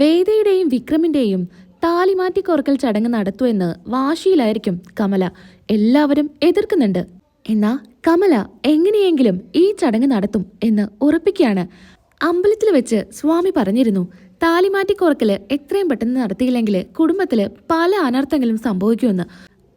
വേദയുടെയും വിക്രമിന്റെയും താലിമാറ്റി കോർക്കൽ ചടങ്ങ് നടത്തുമെന്ന് വാശിയിലായിരിക്കും കമല. എല്ലാവരും എതിർക്കുന്നുണ്ട്. എന്നാ കമല എങ്ങനെയെങ്കിലും ഈ ചടങ്ങ് നടത്തും എന്ന് ഉറപ്പിക്കുകയാണ്. അമ്പലത്തിൽ വെച്ച് സ്വാമി പറഞ്ഞിരുന്നു താലിമാറ്റി കോർക്കൽ എത്രയും പെട്ടെന്ന് നടത്തിയില്ലെങ്കിൽ കുടുംബത്തിൽ പല അനർത്ഥങ്ങളും സംഭവിക്കുമെന്ന്.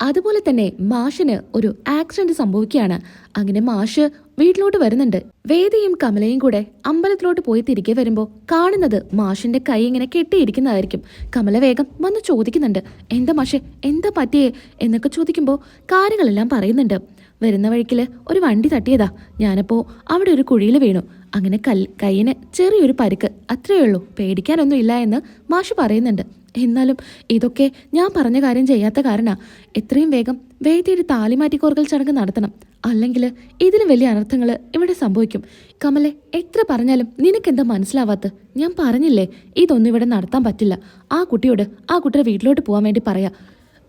അതുപോലെ തന്നെ മാഷിന് ഒരു ആക്സിഡന്റ് സംഭവിക്കുകയാണ്. അങ്ങനെ മാഷ് വീട്ടിലോട്ട് വരുന്നുണ്ട്. വേദിയും കമലയും കൂടെ അമ്പലത്തിലോട്ട് പോയി തിരികെ വരുമ്പോൾ കാണുന്നത് മാഷിന്റെ കൈ ഇങ്ങനെ കെട്ടിയിരിക്കുന്നതായിരിക്കും. കമല വേഗം വന്ന് ചോദിക്കുന്നുണ്ട് എന്താ മാഷെ എന്താ പറ്റിയേ? എന്നൊക്കെ ചോദിക്കുമ്പോൾ കാര്യങ്ങളെല്ലാം പറയുന്നുണ്ട്. വരുന്ന വഴിക്കിൽ ഒരു വണ്ടി തട്ടിയതാ. ഞാനപ്പോ അവിടെ ഒരു കുഴിയിൽ വീണു. അങ്ങനെ കൽ കൈയിന് ചെറിയൊരു പരുക്ക് അത്രയേ ഉള്ളൂ. പേടിക്കാനൊന്നും ഇല്ല എന്ന് മാഷ് പറയുന്നുണ്ട്. എന്നാലും ഇതൊക്കെ ഞാൻ പറഞ്ഞ കാര്യം ചെയ്യാത്ത കാരണ. എത്രയും വേഗം വേദിയുടെ താലിമാറ്റിക്കോർക്കൽ ചടങ്ങ് നടത്തണം. അല്ലെങ്കിൽ ഇതിലും വലിയ അനർത്ഥങ്ങൾ ഇവിടെ സംഭവിക്കും. കമലെ എത്ര പറഞ്ഞാലും നിനക്കെന്താ മനസ്സിലാവാത്ത? ഞാൻ പറഞ്ഞില്ലേ ഇതൊന്നും ഇവിടെ നടത്താൻ പറ്റില്ല. ആ കുട്ടിയോട് ആ കുട്ടിയുടെ വീട്ടിലോട്ട് പോകാൻ വേണ്ടി പറയാം.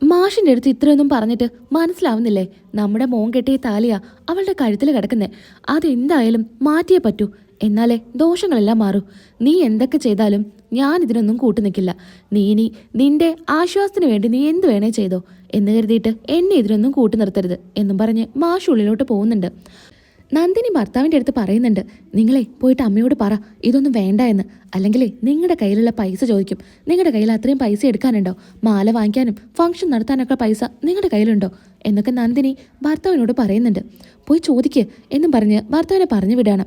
മാഷിന്റെ അടുത്ത് ഇത്രയൊന്നും പറഞ്ഞിട്ട് മനസ്സിലാവുന്നില്ലേ? നമ്മുടെ മോൻ കെട്ടിയ താലിയാ അവളുടെ കഴുത്തിൽ കിടക്കുന്നേ. അതെന്തായാലും മാറ്റിയേ പറ്റൂ. എന്നാലേ ദോഷങ്ങളെല്ലാം മാറൂ. നീ എന്തൊക്കെ ചെയ്താലും ഞാൻ ഇതിനൊന്നും കൂട്ടു നിൽക്കില്ല. നീ ഇനി നിന്റെ ആശ്വാസത്തിന് വേണ്ടി നീ എന്ത് വേണേ ചെയ്തോ എന്ന് കരുതിയിട്ട് എന്നെ ഇതിനൊന്നും കൂട്ടു നിർത്തരുത് എന്നും പറഞ്ഞ് മാഷ് ഉള്ളിലോട്ട് പോകുന്നുണ്ട്. നന്ദിനി ഭർത്താവിന്റെ അടുത്ത് പറയുന്നുണ്ട് നിങ്ങളെ പോയിട്ട് അമ്മയോട് പറ ഇതൊന്നും വേണ്ട എന്ന്. അല്ലെങ്കിൽ നിങ്ങളുടെ കയ്യിലുള്ള പൈസ ചോദിക്കും. നിങ്ങളുടെ കയ്യിൽ അത്രയും പൈസ എടുക്കാനുണ്ടോ? മാല വാങ്ങിക്കാനും ഫംഗ്ഷൻ നടത്താനൊക്കെ പൈസ നിങ്ങളുടെ കയ്യിലുണ്ടോ? എന്നൊക്കെ നന്ദിനി ഭർത്താവിനോട് പറയുന്നുണ്ട്. പോയി ചോദിക്ക് എന്നും പറഞ്ഞ് ഭർത്താവിനെ പറഞ്ഞു വിടാണ്.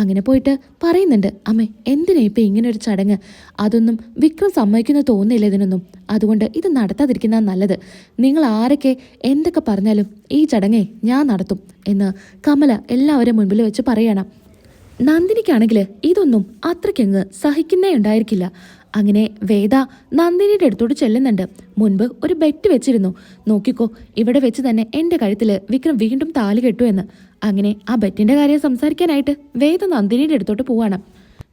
അങ്ങനെ പോയിട്ട് പറയുന്നുണ്ട് അമ്മേ എന്തിനാ ഇപ്പം ഇങ്ങനെ ഒരു ചടങ്ങ്? അതൊന്നും വിക്രം സമ്മതിക്കുന്ന തോന്നില്ല ഇതിനൊന്നും. അതുകൊണ്ട് ഇത് നടത്താതിരിക്കുന്ന നല്ലത്. നിങ്ങൾ ആരൊക്കെ എന്തൊക്കെ പറഞ്ഞാലും ഈ ചടങ്ങേ ഞാൻ നടത്തും എന്ന് കമല എല്ലാവരും മുൻപിൽ വെച്ച് പറയണം. നന്ദിനിക്കാണെങ്കിൽ ഇതൊന്നും അത്രയ്ക്കങ്ങ് സഹിക്കുന്നേ ഉണ്ടായിരിക്കില്ല. അങ്ങനെ വേദ നന്ദിനിയുടെ അടുത്തോട്ട് ചെല്ലുന്നുണ്ട്. മുൻപ് ഒരു ബെറ്റ് വെച്ചിരുന്നു. നോക്കിക്കോ ഇവിടെ വെച്ച് തന്നെ എന്റെ കഴുത്തിൽ വിക്രം വീണ്ടും താലി കെട്ടു എന്ന്. അങ്ങനെ ആ ബെറ്റിന്റെ കാര്യം സംസാരിക്കാനായിട്ട് വേദ നന്ദിനിയുടെ അടുത്തോട്ട് പോവാണ്.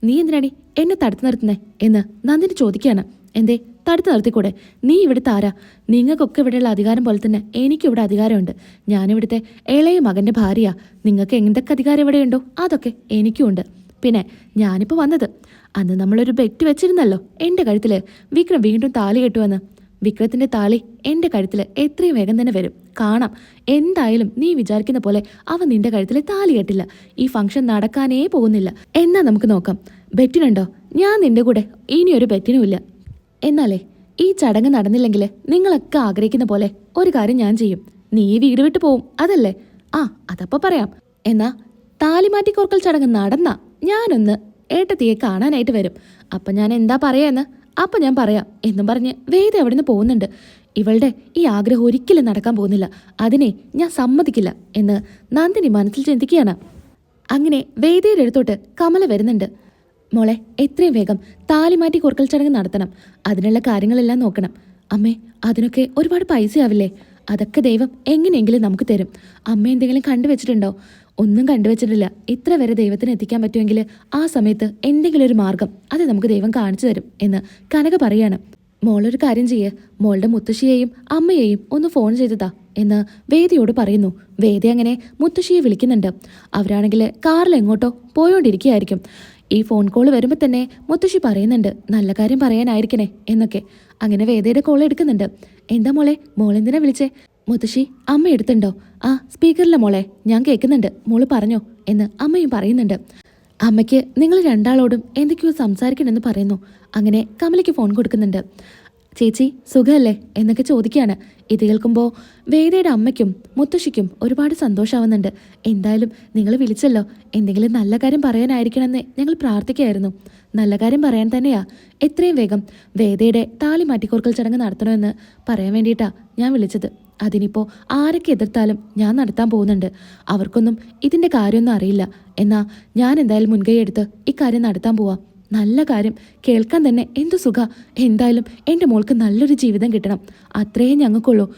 നീ എന്തിനാടി എന്നെ തടുത്തു നിർത്തുന്നേ? എന്ന് നന്ദിനി ചോദിക്കുകയാണ്. എന്തേ തടുത്തു നിർത്തിക്കൂടെ? നീ ഇവിടുത്തെ ആരാ? നിങ്ങൾക്കൊക്കെ ഇവിടെയുള്ള അധികാരം പോലെ തന്നെ എനിക്കിവിടെ അധികാരമുണ്ട്. ഞാനിവിടുത്തെ ഇളയ മകന്റെ ഭാര്യയാ. നിങ്ങൾക്ക് എന്തൊക്കെ അധികാരം ഇവിടെയുണ്ടോ? അതൊക്കെ എനിക്കുമുണ്ട്. പിന്നെ ഞാനിപ്പോൾ വന്നത്. അന്ന് നമ്മളൊരു ബെറ്റ് വെച്ചിരുന്നല്ലോ എന്റെ കഴുത്തിൽ വിക്രം വീണ്ടും താലി കെട്ടുവന്ന്. വിക്രത്തിന്റെ താളി എന്റെ കഴുത്തിൽ എത്രയും വേഗം തന്നെ വരും. കാണാം. എന്തായാലും നീ വിചാരിക്കുന്ന പോലെ അവൻ നിന്റെ കഴുത്തിൽ താലി കെട്ടില്ല. ഈ ഫംഗ്ഷൻ നടക്കാനേ പോകുന്നില്ല. എന്നാ നമുക്ക് നോക്കാം. ബെറ്റിനുണ്ടോ? ഞാൻ നിന്റെ കൂടെ. ഇനിയൊരു ബെറ്റിനുമില്ല. എന്നാലേ ഈ ചടങ്ങ് നടന്നില്ലെങ്കിൽ നിങ്ങളൊക്കെ ആഗ്രഹിക്കുന്ന പോലെ ഒരു കാര്യം ഞാൻ ചെയ്യും. നീ വീട് വിട്ടു പോവും. അതല്ലേ? ആ അതപ്പോ പറയാം. എന്നാ താലിമാറ്റിക്കോർക്കൽ ചടങ്ങ് നടന്ന. ഞാനൊന്ന് ഏട്ടത്തിയെ കാണാനായിട്ട് വരും. അപ്പം ഞാൻ എന്താ പറയാന്ന്? അപ്പം ഞാൻ പറയാം എന്നും പറഞ്ഞ് വേദ അവിടുന്ന് പോകുന്നുണ്ട്. ഇവളുടെ ഈ ആഗ്രഹം ഒരിക്കലും നടക്കാൻ പോകുന്നില്ല. അതിനെ ഞാൻ സമ്മതിക്കില്ല എന്ന് നന്ദിനി മനസ്സിൽ ചിന്തിക്കുകയാണ്. അങ്ങനെ വേദിയുടെ അടുത്തോട്ട് കമല വരുന്നുണ്ട്. മോളെ എത്രയും വേഗം താലിമാറ്റി കുറുക്കൽ ചടങ്ങ് നടത്തണം. അതിനുള്ള കാര്യങ്ങളെല്ലാം നോക്കണം. അമ്മേ അതിനൊക്കെ ഒരുപാട് പൈസയാവില്ലേ? അതൊക്കെ ദൈവം എങ്ങനെയെങ്കിലും നമുക്ക് തരും. അമ്മ എന്തെങ്കിലും കണ്ടുവച്ചിട്ടുണ്ടോ? ഒന്നും കണ്ടുവച്ചിട്ടില്ല. ഇത്ര വരെ ദൈവത്തിന് എത്തിക്കാൻ പറ്റുമെങ്കിൽ ആ സമയത്ത് എന്തെങ്കിലും ഒരു മാർഗം അത് നമുക്ക് ദൈവം കാണിച്ചു തരും എന്ന് കനക പറയാണ്. മോളൊരു കാര്യം ചെയ്യേ. മോളുടെ മുത്തശ്ശിയെയും അമ്മയെയും ഒന്ന് ഫോൺ ചെയ്തതാ എന്ന് വേദിയോട് പറയുന്നു. വേദി അങ്ങനെ മുത്തശ്ശിയെ വിളിക്കുന്നുണ്ട്. അവരാണെങ്കിൽ കാറിൽ എങ്ങോട്ടോ പോയോണ്ടിരിക്കുകയായിരിക്കും. ഈ ഫോൺ കോൾ വരുമ്പോൾ തന്നെ മുത്തശ്ശി പറയുന്നുണ്ട് നല്ല കാര്യം പറയാനായിരിക്കണേ എന്നൊക്കെ. അങ്ങനെ വേദയുടെ കോൾ എടുക്കുന്നുണ്ട്. എന്താ മോളെ? മോളെന്തിനാ വിളിച്ചേ? മുത്തശ്ശി അമ്മ എടുത്തുണ്ടോ? ആ സ്പീക്കറിലെ മോളെ. ഞാൻ കേൾക്കുന്നുണ്ട്. മോൾ പറഞ്ഞോ എന്ന് അമ്മയും പറയുന്നുണ്ട്. അമ്മയ്ക്ക് നിങ്ങൾ രണ്ടാളോടും എന്തൊക്കെയോ സംസാരിക്കണമെന്ന് പറയുന്നു. അങ്ങനെ കമലയ്ക്ക് ഫോൺ കൊടുക്കുന്നുണ്ട്. ചേച്ചി സുഖമല്ലേ എന്നൊക്കെ ചോദിക്കുകയാണ്. ഇത് കേൾക്കുമ്പോൾ വേദയുടെ അമ്മയ്ക്കും മുത്തശ്ശിക്കും ഒരുപാട് സന്തോഷമാവുന്നുണ്ട് എന്തായാലും നിങ്ങൾ വിളിച്ചല്ലോ. എന്തെങ്കിലും നല്ല കാര്യം പറയാനായിരിക്കണമെന്ന് ഞങ്ങൾ പ്രാർത്ഥിക്കുകയായിരുന്നു. നല്ല കാര്യം പറയാൻ തന്നെയാ. എത്രയും വേഗം വേദയുടെ താലി മാറ്റിക്കോർക്കൽ ചടങ്ങ് നടത്തണമെന്ന് പറയാൻ വേണ്ടിയിട്ടാണ് ഞാൻ വിളിച്ചത്. അതിനിപ്പോൾ ആരൊക്കെ എതിർത്താലും ഞാൻ നടത്താൻ പോകുന്നുണ്ട്. അവർക്കൊന്നും ഇതിന്റെ കാര്യമൊന്നും അറിയില്ല. എന്നാ ഞാൻ എന്തായാലും മുൻകൈ എടുത്ത് ഇക്കാര്യം നടത്താൻ പോവാം. നല്ല കാര്യം. കേൾക്കാൻ തന്നെ എന്തു സുഖ. എന്തായാലും എന്റെ മോൾക്ക് നല്ലൊരു ജീവിതം കിട്ടണം. അത്രയേ ഞങ്ങൾക്കുള്ളൂ.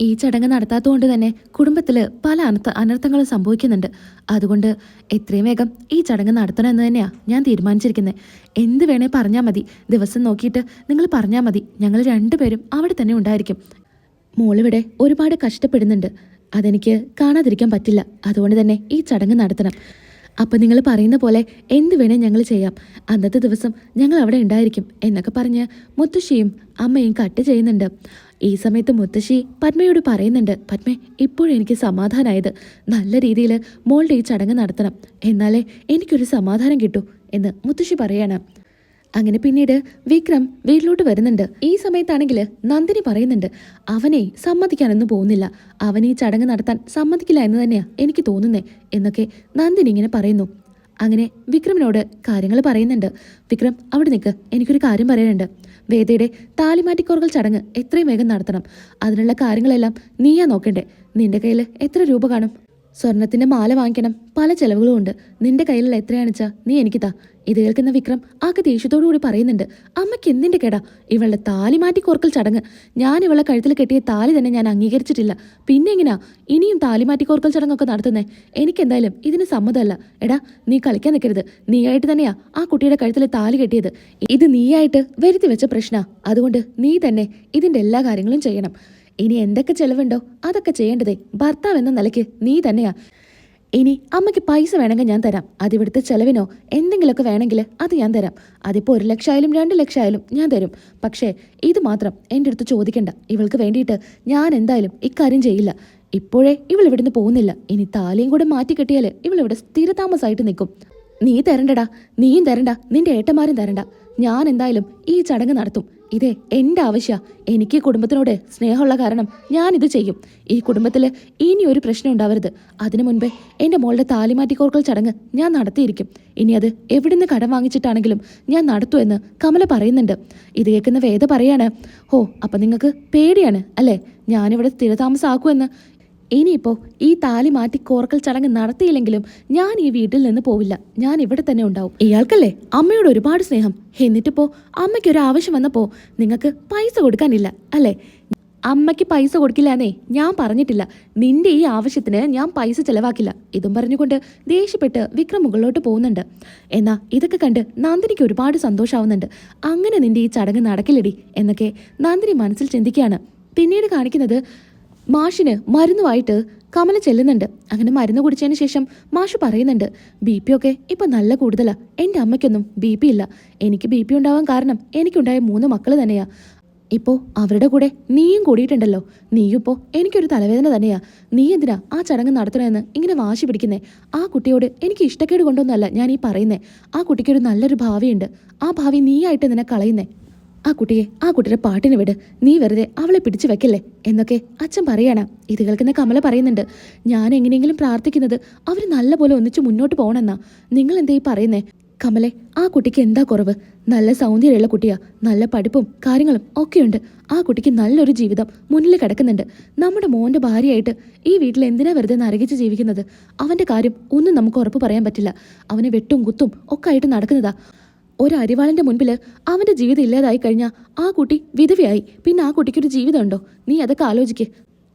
ഈ ചടങ്ങ് നടത്താത്തതുകൊണ്ട് തന്നെ കുടുംബത്തിൽ പല അനർത്ഥ അനർത്ഥങ്ങളും സംഭവിക്കുന്നുണ്ട്. അതുകൊണ്ട് എത്രയും വേഗം ഈ ചടങ്ങ് നടത്തണം എന്ന് തന്നെയാണ് ഞാൻ തീരുമാനിച്ചിരിക്കുന്നത് എന്ത് വേണേ പറഞ്ഞാൽ മതി. ദിവസം നോക്കിയിട്ട് നിങ്ങൾ പറഞ്ഞാൽ മതി. ഞങ്ങൾ രണ്ടുപേരും അവിടെ തന്നെ ഉണ്ടായിരിക്കും. മോളിവിടെ ഒരുപാട് കഷ്ടപ്പെടുന്നുണ്ട്. അതെനിക്ക് കാണാതിരിക്കാൻ പറ്റില്ല. അതുകൊണ്ട് തന്നെ ഈ ചടങ്ങ് നടത്തണം. അപ്പം നിങ്ങൾ പറയുന്ന പോലെ എന്ത് വേണേ ഞങ്ങൾ ചെയ്യാം. അന്നത്തെ ദിവസം ഞങ്ങൾ അവിടെ ഉണ്ടായിരിക്കും എന്നൊക്കെ പറഞ്ഞ് മുത്തശ്ശിയും അമ്മയും കട്ട് ചെയ്യുന്നുണ്ട്. ഈ സമയത്ത് മുത്തശ്ശി പത്മയോട് പറയുന്നുണ്ട് പത്മേ ഇപ്പോഴും എനിക്ക് സമാധാനമായത് നല്ല രീതിയിൽ മോളുടെ ഈ ചടങ്ങ് നടത്തണം. എന്നാലേ എനിക്കൊരു സമാധാനം കിട്ടൂ എന്ന് മുത്തശ്ശി പറയാണ്. അങ്ങനെ പിന്നീട് വിക്രം വീട്ടിലോട്ട് വരുന്നുണ്ട്. ഈ സമയത്താണെങ്കിൽ നന്ദിനി പറയുന്നുണ്ട് അവനെ സമ്മതിക്കാനൊന്നും പോകുന്നില്ല. അവനെ ഈ ചടങ്ങ് നടത്താൻ സമ്മതിക്കില്ല എന്ന് തന്നെയാ എനിക്ക് തോന്നുന്നേ എന്നൊക്കെ നന്ദിനി ഇങ്ങനെ പറയുന്നു. അങ്ങനെ വിക്രമിനോട് കാര്യങ്ങൾ പറയുന്നുണ്ട്. വിക്രം അവിടെ നിൽക്ക് എനിക്കൊരു കാര്യം പറയാനുണ്ട്. വേദയുടെ താലിമാറ്റിക്കോറുകൾ ചടങ്ങ് എത്രയും വേഗം നടത്തണം. അതിനുള്ള കാര്യങ്ങളെല്ലാം നീയാ നോക്കണ്ടേ. നിന്റെ കയ്യിൽ എത്ര രൂപ കാണും? സ്വർണത്തിന്റെ മാല വാങ്ങിക്കണം. പല ചെലവുകളും ഉണ്ട്. നിന്റെ കയ്യിലുള്ള എത്രയാണെച്ചാ നീ എനിക്ക് താ. ഇത് കേൾക്കുന്ന വിക്രം ആകെ ദേഷ്യത്തോടു കൂടി പറയുന്നുണ്ട്. അമ്മയ്ക്ക് എന്തിന്റെ കേടാ? ഇവളുടെ താലി മാറ്റി കോർക്കൽ ചടങ്ങ്. ഞാൻ ഇവളെ കഴുത്തിൽ കെട്ടിയ താലി തന്നെ ഞാൻ അംഗീകരിച്ചിട്ടില്ല. പിന്നെ എങ്ങനെയാ ഇനിയും താലി മാറ്റി കോർക്കൽ ചടങ്ങൊക്കെ നടത്തുന്നേ? എനിക്കെന്തായാലും ഇതിന് സമ്മതമല്ല. എടാ നീ കളിക്കാൻ നിൽക്കരുത് നീയായിട്ട് തന്നെയാ ആ കുട്ടിയുടെ കഴുത്തിൽ താലി കെട്ടിയത്. ഇത് നീയായിട്ട് വരുത്തി വെച്ച പ്രശ്ന. അതുകൊണ്ട് നീ തന്നെ ഇതിന്റെ എല്ലാ കാര്യങ്ങളും ചെയ്യണം. ഇനി എന്തൊക്കെ ചെലവുണ്ടോ അതൊക്കെ ചെയ്യേണ്ടതേ. ഭർത്താവ് എന്ന നിലയ്ക്ക് നീ തന്നെയാ. ഇനി അമ്മയ്ക്ക് പൈസ വേണമെങ്കിൽ ഞാൻ തരാം. അതിവിടുത്തെ ചെലവിനോ എന്തെങ്കിലുമൊക്കെ വേണമെങ്കിൽ അത് ഞാൻ തരാം. അതിപ്പോൾ ഒരു ലക്ഷമായാലും രണ്ട് ലക്ഷമായാലും ഞാൻ തരും. പക്ഷേ ഇത് മാത്രം എന്റെ അടുത്ത് ചോദിക്കണ്ട. ഇവൾക്ക് വേണ്ടിയിട്ട് ഞാൻ എന്തായാലും ഇക്കാര്യം ചെയ്യില്ല. ഇപ്പോഴേ ഇവൾ ഇവിടുന്ന് പോകുന്നില്ല. ഇനി താലിയും കൂടെ മാറ്റി കെട്ടിയാൽ ഇവൾ ഇവിടെ സ്ഥിരതാമസമായിട്ട് നിൽക്കും. നീ തരണ്ടടാ. നീയും തരണ്ട. നിന്റെ ഏട്ടന്മാരും തരണ്ട. ഞാൻ എന്തായാലും ഈ ചടങ്ങ് നടത്തും. ഇത് എന്റെ ആവശ്യ. എനിക്ക് കുടുംബത്തിനോട് സ്നേഹമുള്ള കാരണം ഞാൻ ഇത് ചെയ്യും. ഈ കുടുംബത്തിൽ ഇനി ഒരു പ്രശ്നം ഉണ്ടാവരുത്. അതിനു മുൻപേ എന്റെ മോളുടെ താലിമാറ്റിക്കോർക്കൽ ചടങ്ങ് ഞാൻ നടത്തിയിരിക്കും. ഇനി അത് എവിടുന്ന് കടം വാങ്ങിച്ചിട്ടാണെങ്കിലും ഞാൻ നടത്തുമെന്ന് കമല പറയുന്നുണ്ട്. ഇത് കേൾക്കുന്ന വേദ പറയാണ് ഓ അപ്പം നിങ്ങൾക്ക് പേടിയാണ് അല്ലേ? ഞാനിവിടെ സ്ഥിരതാമസമാക്കുമെന്ന് ഇനിയിപ്പോ ഈ താലി മാറ്റി കോർക്കൽ ചടങ്ങ് നടത്തിയില്ലെങ്കിലും ഞാൻ ഈ വീട്ടിൽ നിന്ന് പോവില്ല. ഞാൻ ഇവിടെ തന്നെ ഉണ്ടാവും. ഇയാൾക്കല്ലേ അമ്മയോട് ഒരുപാട് സ്നേഹം. എന്നിട്ടിപ്പോ അമ്മയ്ക്ക് ഒരു ആവശ്യം വന്നപ്പോ നിങ്ങൾക്ക് പൈസ കൊടുക്കാനില്ല അല്ലേ? അമ്മയ്ക്ക് പൈസ കൊടുക്കില്ലാന്നേ ഞാൻ പറഞ്ഞിട്ടില്ല. നിന്റെ ഈ ആവശ്യത്തിന് ഞാൻ പൈസ ചെലവാക്കില്ല. ഇതും പറഞ്ഞുകൊണ്ട് ദേഷ്യപ്പെട്ട് വിക്രം മുകളിലോട്ട് പോകുന്നുണ്ട്. എന്നാ ഇതൊക്കെ കണ്ട് നന്ദിനിക്ക് ഒരുപാട് സന്തോഷാവുന്നുണ്ട്. അങ്ങനെ നിന്റെ ഈ ചടങ്ങ് നടക്കില്ലടി എന്നൊക്കെ നന്ദിനി മനസ്സിൽ ചിന്തിക്കുകയാണ്. പിന്നീട് കാണിക്കുന്നത് മാഷിന് മരുന്നുമായിട്ട് കമല ചെല്ലുന്നുണ്ട്. അങ്ങനെ മരുന്ന് കുടിച്ചതിന് ശേഷം മാഷ് പറയുന്നുണ്ട് ബി പി ഒക്കെ ഇപ്പൊ നല്ല കൂടുതലാ. എന്റെ അമ്മയ്ക്കൊന്നും ബി പി ഇല്ല. എനിക്ക് ബി പി ഉണ്ടാവാൻ കാരണം എനിക്കുണ്ടായ മൂന്ന് മക്കൾ തന്നെയാ. ഇപ്പോ അവരുടെ കൂടെ നീയും കൂടിയിട്ടുണ്ടല്ലോ. നീയും എനിക്കൊരു തലവേദന തന്നെയാ. നീ എന്തിനാ ആ ചടങ്ങ് നടത്തണമെന്ന് ഇങ്ങനെ വാശി പിടിക്കുന്നേ? ആ കുട്ടിയോട് എനിക്ക് ഇഷ്ടക്കേട് കൊണ്ടൊന്നുമല്ല ഞാൻ ഈ പറയുന്നേ. ആ കുട്ടിക്കൊരു നല്ലൊരു ഭാവിയുണ്ട്. ആ ഭാവി നീയായിട്ട് നിന്നെ കളയുന്നേ. ആ കുട്ടിയെ ആ കുട്ടിയുടെ പാട്ടിന് വിട്. നീ വെറുതെ അവളെ പിടിച്ചു വെക്കല്ലേ? എന്നൊക്കെ അച്ഛൻ പറയണം. ഇത് കേൾക്കുന്ന കമല പറയുന്നുണ്ട്. ഞാൻ എങ്ങനെയെങ്കിലും പ്രാർത്ഥിക്കുന്നത് അവർ നല്ലപോലെ ഒന്നിച്ച് മുന്നോട്ട് പോകണമെന്നാ. നിങ്ങൾ എന്തേ ഈ പറയുന്നേ? കമലെ ആ കുട്ടിക്ക് എന്താ കുറവ്? നല്ല സൗന്ദര്യമുള്ള കുട്ടിയാ. നല്ല പഠിപ്പും കാര്യങ്ങളും ഒക്കെയുണ്ട്. ആ കുട്ടിക്ക് നല്ലൊരു ജീവിതം മുന്നിൽ കിടക്കുന്നുണ്ട്. നമ്മുടെ മോന്റെ ഭാര്യയായിട്ട് ഈ വീട്ടിൽ എന്തിനാ വെറുതെ നരകിച്ച് ജീവിക്കുന്നത്? അവന്റെ കാര്യം ഒന്നും നമുക്ക് ഉറപ്പ് പറയാൻ പറ്റില്ല. അവനെ വെട്ടും കുത്തും ഒക്കെ ആയിട്ട് നടക്കുന്നതാ. ഒരു അരിവാളിന്റെ മുൻപിൽ അവന്റെ ജീവിതം ഇല്ലാതായി കഴിഞ്ഞാൽ ആ കുട്ടി വിധവയായി. പിന്നെ ആ കുട്ടിക്കൊരു ജീവിതമുണ്ടോ? നീ അതൊക്കെ ആലോചിക്ക്.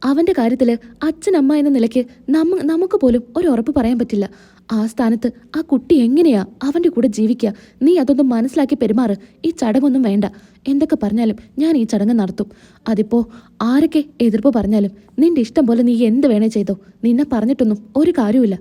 അവന്റെ കാര്യത്തിൽ അച്ഛനമ്മ എന്ന നിലയ്ക്ക് നമ്മ നമുക്ക് പോലും ഒരു ഉറപ്പ് പറയാൻ പറ്റില്ല. ആ സ്ഥാനത്ത് ആ കുട്ടി എങ്ങനെയാ അവന്റെ കൂടെ ജീവിക്കുക? നീ അതൊന്നും മനസ്സിലാക്കി പെരുമാറ്. ഈ ചടങ്ങൊന്നും വേണ്ട. എന്തൊക്കെ പറഞ്ഞാലും ഞാൻ ഈ ചടങ്ങ് നടത്തും. അതിപ്പോ ആരൊക്കെ എതിർപ്പ് പറഞ്ഞാലും നിന്റെ ഇഷ്ടം പോലെ നീ എന്ത് വേണേ ചെയ്തോ. നിന്നെ പറഞ്ഞിട്ടൊന്നും ഒരു കാര്യമില്ല